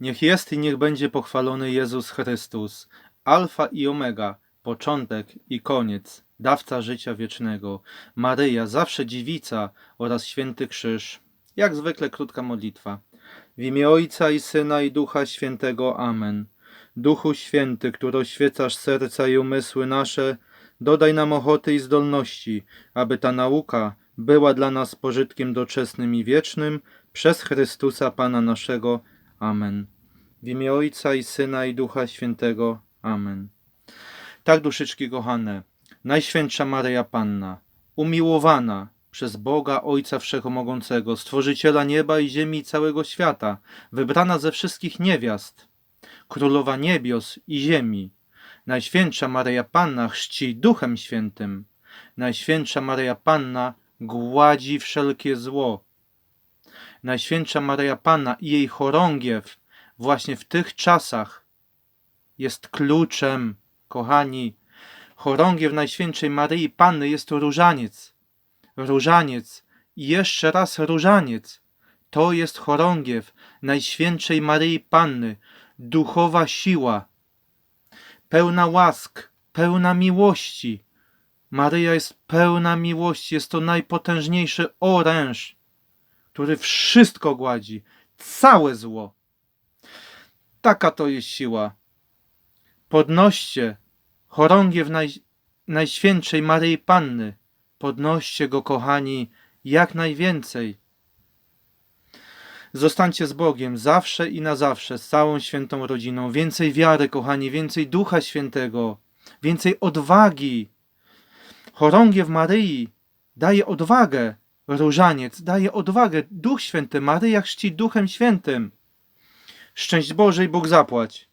Niech jest i niech będzie pochwalony Jezus Chrystus, Alfa i Omega, początek i koniec, dawca życia wiecznego, Maryja, zawsze dziewica oraz święty krzyż. Jak zwykle krótka modlitwa. W imię Ojca i Syna i Ducha Świętego. Amen. Duchu Święty, który oświecasz serca i umysły nasze, dodaj nam ochoty i zdolności, aby ta nauka była dla nas pożytkiem doczesnym i wiecznym, przez Chrystusa Pana naszego. Amen. W imię Ojca i Syna i Ducha Świętego. Amen. Tak, duszyczki kochane, Najświętsza Maryja Panna, umiłowana przez Boga Ojca Wszechmogącego, Stworzyciela nieba i ziemi i całego świata, wybrana ze wszystkich niewiast, Królowa niebios i ziemi, Najświętsza Maryja Panna chrzci Duchem Świętym, Najświętsza Maryja Panna gładzi wszelkie zło, Najświętsza Maryja Panna i jej chorągiew właśnie w tych czasach jest kluczem, kochani. Chorągiew Najświętszej Maryi Panny jest to różaniec. Różaniec i jeszcze raz różaniec. To jest chorągiew Najświętszej Maryi Panny, duchowa siła, pełna łask, pełna miłości. Maryja jest pełna miłości, jest to najpotężniejszy oręż, który wszystko gładzi, całe zło. Taka to jest siła. Podnoście chorągiew naj, Najświętszej Maryi Panny. Podnoście go, kochani, jak najwięcej. Zostańcie z Bogiem zawsze i na zawsze, z całą świętą rodziną. Więcej wiary, kochani, więcej Ducha Świętego, więcej odwagi. Chorągiew Maryi daje odwagę. Różaniec daje odwagę. Duch Święty, Maryja chrzci Duchem Świętym. Szczęść Boże i Bóg zapłać.